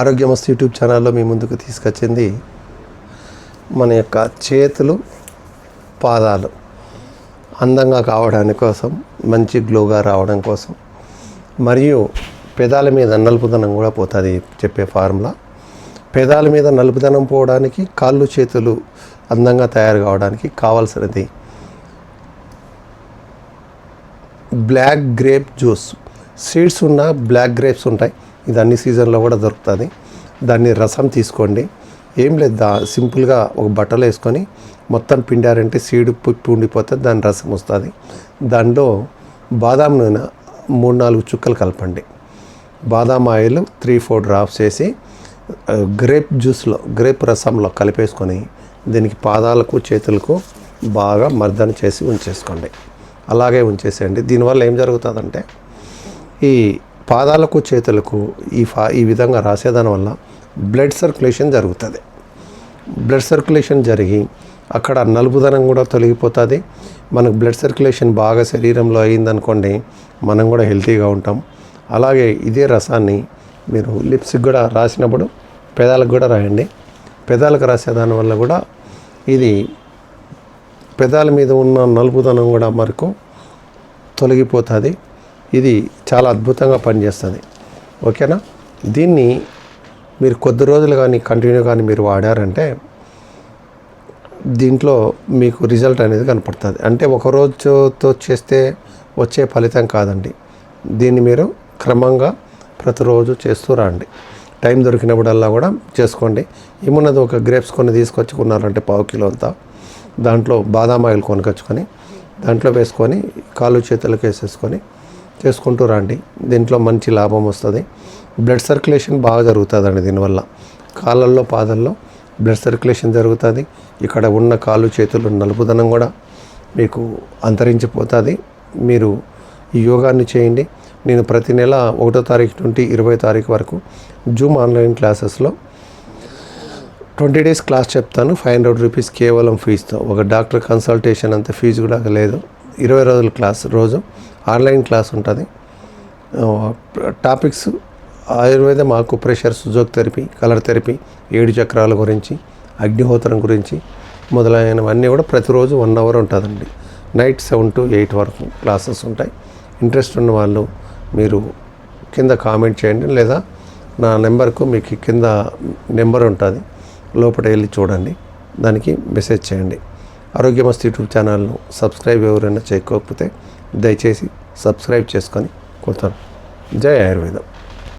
ఆరోగ్యమస్తు YouTube ఛానల్లో మీ ముందుకు తీసుకొచ్చింది మన యొక్క చేతులు పాదాలు అందంగా కావడానికి కోసం మంచి గ్లోగా రావడం కోసం మరియు పెదాల మీద నలుపుదనం కూడా పోతుంది చెప్పే ఫార్ములా. పెదాల మీద నలుపుదనం పోవడానికి కాళ్ళు చేతులు అందంగా తయారు కావడానికి కావాల్సినది బ్లాక్ గ్రేప్ జ్యూస్. సీడ్స్ ఉన్న బ్లాక్ గ్రేప్స్ ఉంటాయి. ఇది అన్ని సీజన్లో కూడా దొరుకుతుంది. దాన్ని రసం తీసుకోండి. ఏం లేదు దా సింపుల్గా ఒక బట్టలు వేసుకొని మొత్తం పిండారంటే సీడు పుప్పి ఉండిపోతే దాని రసం వస్తుంది. దాంట్లో బాదాం నూనె మూడు నాలుగు చుక్కలు కలపండి. బాదాం ఆయిల్ త్రీ ఫోర్ డ్రాప్స్ వేసి గ్రేప్ జ్యూస్లో గ్రేప్ రసంలో కలిపేసుకొని దీనికి పాదాలకు చేతులకు బాగా మర్దన చేసి ఉంచేసుకోండి. అలాగే ఉంచేసేయండి. దీనివల్ల ఏం జరుగుతుందంటే ఈ పాదాలకు చేతులకు ఈ ఫా ఈ విధంగా రాసేదాని వల్ల బ్లడ్ సర్క్యులేషన్ జరుగుతుంది. బ్లడ్ సర్క్యులేషన్ జరిగి అక్కడ నలుపుదనం కూడా తొలగిపోతుంది. మనకు బ్లడ్ సర్క్యులేషన్ బాగా శరీరంలో అయిందనుకోండి మనం కూడా హెల్తీగా ఉంటాం. అలాగే ఇదే రసాన్ని మీరు లిప్స్కి కూడా రాసినప్పుడు పెదాలకు కూడా రాయండి. పెదాలకు రాసేదాని వల్ల కూడా ఇది పెదాల మీద ఉన్న నలుపుదనం కూడా మనకు తొలగిపోతుంది. ఇది చాలా అద్భుతంగా పనిచేస్తుంది. ఓకేనా? దీన్ని మీరు కొద్ది రోజులు కానీ కంటిన్యూ కానీ మీరు వాడారంటే దీంట్లో మీకు రిజల్ట్ అనేది కనపడుతుంది. అంటే ఒక రోజుతో చేస్తే వచ్చే ఫలితం కాదండి. దీన్ని మీరు క్రమంగా ప్రతిరోజు చేస్తూ రండి. టైం దొరికినప్పుడల్లా కూడా చేసుకోండి. ఏమున్నది ఒక గ్రేప్స్ కొన్ని తీసుకొచ్చుకున్నారంటే పావు కిలో అంతా. దాంట్లో బాదాం ఆయిల్ కొనుకొచ్చుకొని దాంట్లో వేసుకొని కాళ్ళు చేతులకు వేసేసుకొని చేసుకుంటూ రండి. దీంట్లో మంచి లాభం వస్తుంది. బ్లడ్ సర్క్యులేషన్ బాగా జరుగుతుందండి దీనివల్ల. కాళ్ళల్లో పాదల్లో బ్లడ్ సర్క్యులేషన్ జరుగుతుంది. ఇక్కడ ఉన్న కాళ్ళు చేతులు నలుపుదనం కూడా మీకు అంతరించిపోతుంది. మీరు ఈ యోగాన్ని చేయండి. నేను ప్రతి నెల ఒకటో తారీఖు నుండి ఇరవై తారీఖు వరకు జూమ్ ఆన్లైన్ క్లాసెస్లో ట్వంటీ డేస్ క్లాస్ చెప్తాను. ఫైవ్ హండ్రెడ్ రూపీస్ కేవలం ఫీజుతో. ఒక డాక్టర్ కన్సల్టేషన్ అంత ఫీజు కూడా లేదు. ఇరవై రోజుల క్లాస్ రోజు. ఆన్లైన్ క్లాస్ ఉంటుంది. టాపిక్స్ ఆయుర్వేదం acupressure sujok therapy colour therapy ఏడు చక్రాల గురించి అగ్నిహోత్రం గురించి మొదలైనవన్నీ కూడా ప్రతిరోజు వన్ అవర్ ఉంటుందండి. నైట్ సెవెన్ టు ఎయిట్ వరకు క్లాసెస్ ఉంటాయి. ఇంట్రెస్ట్ ఉన్న వాళ్ళు మీరు కింద కామెంట్ చేయండి లేదా నా నెంబర్కు మీకు కింద నెంబర్ ఉంటుంది. లోపల వెళ్ళి చూడండి. దానికి మెసేజ్ చేయండి. ఆరోగ్యమస్తు యూట్యూబ్ ఛానల్ను సబ్స్క్రైబ్ ఎవరైనా చేయకపోతే దయచేసి సబ్స్క్రైబ్ చేసుకొని కొడతాను. జై ఆయుర్వేదం.